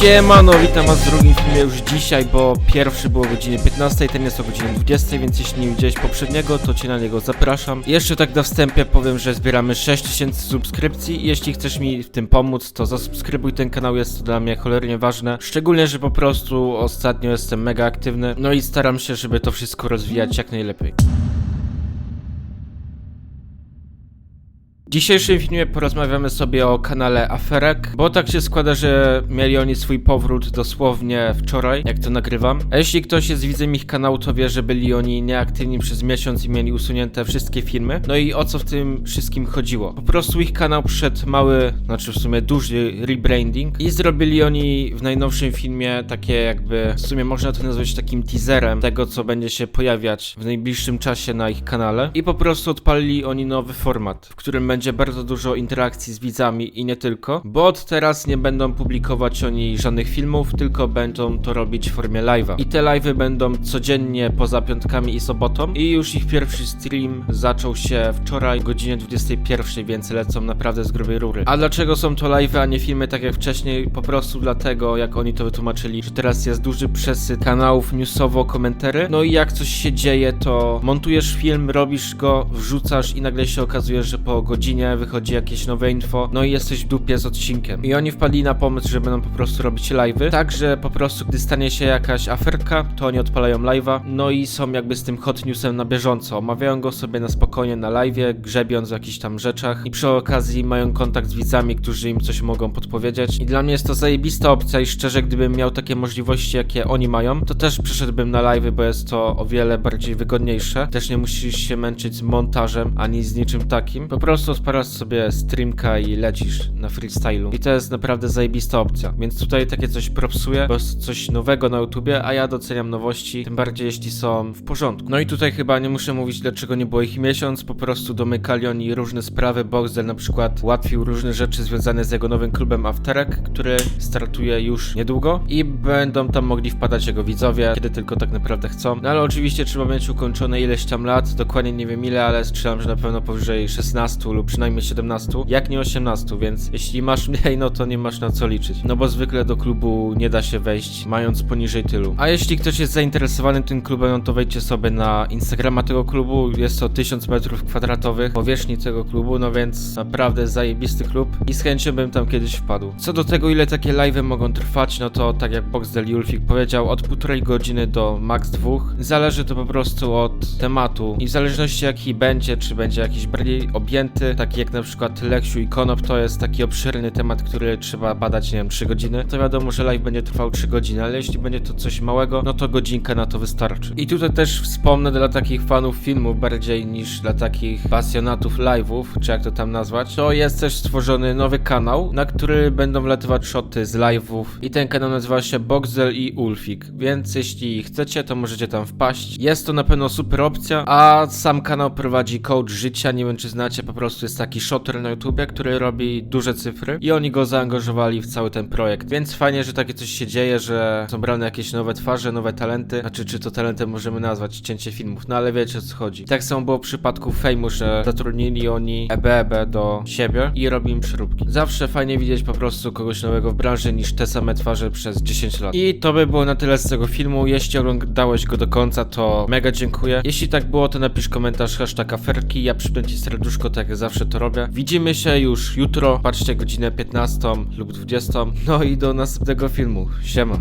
Siemano, witam was w drugim filmie już dzisiaj, bo pierwszy było o godzinie 15, ten jest o godzinie 20, więc jeśli nie widziałeś poprzedniego, to cię na niego zapraszam. Jeszcze tak na wstępie powiem, że zbieramy 6000 subskrypcji jeśli chcesz mi w tym pomóc, to zasubskrybuj ten kanał, jest to dla mnie cholernie ważne. Szczególnie, że po prostu ostatnio jestem mega aktywny, no i staram się, żeby to wszystko rozwijać jak najlepiej. W dzisiejszym filmie porozmawiamy sobie o kanale Aferek, bo tak się składa, że mieli oni swój powrót dosłownie wczoraj, jak to nagrywam. A jeśli ktoś jest widzem ich kanału, to wie, że byli oni nieaktywni przez miesiąc i mieli usunięte wszystkie filmy. No i o co w tym wszystkim chodziło? Po prostu ich kanał przed mały, znaczy w sumie duży rebranding i zrobili oni w najnowszym filmie takie jakby, w sumie można to nazwać takim teaserem tego, co będzie się pojawiać w najbliższym czasie na ich kanale. I po prostu odpalili oni nowy format, w którym będzie bardzo dużo interakcji z widzami i nie tylko, bo od teraz nie będą publikować oni żadnych filmów, tylko będą to robić w formie live'a. I te live'y będą codziennie poza piątkami i sobotą i już ich pierwszy stream zaczął się wczoraj o godzinie 21, więc lecą naprawdę z grubej rury. A dlaczego są to live'y, a nie filmy tak jak wcześniej? Po prostu dlatego, jak oni to wytłumaczyli, że teraz jest duży przesyt kanałów newsowo-komentary, no i jak coś się dzieje, to montujesz film, robisz go, wrzucasz i nagle się okazuje, że po godzinie wychodzi jakieś nowe info, no i jesteś w dupie z odcinkiem. I oni wpadli na pomysł, że będą po prostu robić live'y, tak, że po prostu gdy stanie się jakaś aferka, to oni odpalają live'a, no i są jakby z tym hot newsem na bieżąco. Omawiają go sobie na spokojnie na live'ie, grzebiąc w jakichś tam rzeczach i przy okazji mają kontakt z widzami, którzy im coś mogą podpowiedzieć. I dla mnie jest to zajebista opcja i szczerze, gdybym miał takie możliwości, jakie oni mają, to też przyszedłbym na live'y, bo jest to o wiele bardziej wygodniejsze. Też nie musisz się męczyć z montażem, ani z niczym takim. Po prostu odpalasz sobie streamka i lecisz na freestylu. I to jest naprawdę zajebista opcja. Więc tutaj takie coś propsuję, bo jest coś nowego na YouTubie, a ja doceniam nowości, tym bardziej jeśli są w porządku. No i tutaj chyba nie muszę mówić, dlaczego nie było ich miesiąc, po prostu domykali oni różne sprawy. Boxdel na przykład ułatwił różne rzeczy związane z jego nowym klubem Afterek, który startuje już niedługo i będą tam mogli wpadać jego widzowie, kiedy tylko tak naprawdę chcą. No ale oczywiście trzeba mieć ukończone ileś tam lat, dokładnie nie wiem ile, ale strzelam, że na pewno powyżej 16 lub przynajmniej 17, jak nie 18, więc jeśli masz mniej, no to nie masz na co liczyć. No bo zwykle do klubu nie da się wejść, mając poniżej tylu. A jeśli ktoś jest zainteresowany tym klubem, no to wejdźcie sobie na Instagrama tego klubu, jest to 1000 metrów kwadratowych powierzchni tego klubu, no więc naprawdę zajebisty klub i z chęcią bym tam kiedyś wpadł. Co do tego, ile takie live'y mogą trwać, no to tak jak Boxdel Julfik powiedział, od półtorej godziny do max dwóch. Zależy to po prostu od tematu i w zależności jaki będzie, czy będzie jakiś bardziej objęty, taki jak na przykład Leksiu i Konop, to jest taki obszerny temat, który trzeba badać, nie wiem, 3 godziny, to wiadomo, że live będzie trwał 3 godziny, ale jeśli będzie to coś małego, no to godzinka na to wystarczy. I tutaj też wspomnę dla takich fanów filmów bardziej niż dla takich pasjonatów live'ów, czy jak to tam nazwać, to jest też stworzony nowy kanał, na który będą wlatywać shoty z live'ów i ten kanał nazywa się Boxel i Ulfik, więc jeśli chcecie, to możecie tam wpaść. Jest to na pewno super opcja, a sam kanał prowadzi coach życia, nie wiem czy znacie, po prostu jest taki shotter na YouTubie, który robi duże cyfry i oni go zaangażowali w cały ten projekt, więc fajnie, że takie coś się dzieje, że są brane jakieś nowe twarze, nowe talenty, znaczy czy to talentem możemy nazwać, cięcie filmów, no ale wiecie o co chodzi. Tak samo było w przypadku Fejmu, że zatrudnili oni EBEB do siebie i robili im przeróbki. Zawsze fajnie widzieć po prostu kogoś nowego w branży niż te same twarze przez 10 lat. I to by było na tyle z tego filmu. Jeśli oglądałeś go do końca, to mega dziękuję. Jeśli tak było, to napisz komentarz hashtag aferki, ja przypnę ci serduszko, tak jak zawsze to robię. Widzimy się już jutro, patrzcie godzinę 15 lub 20. No i do następnego filmu. Siema.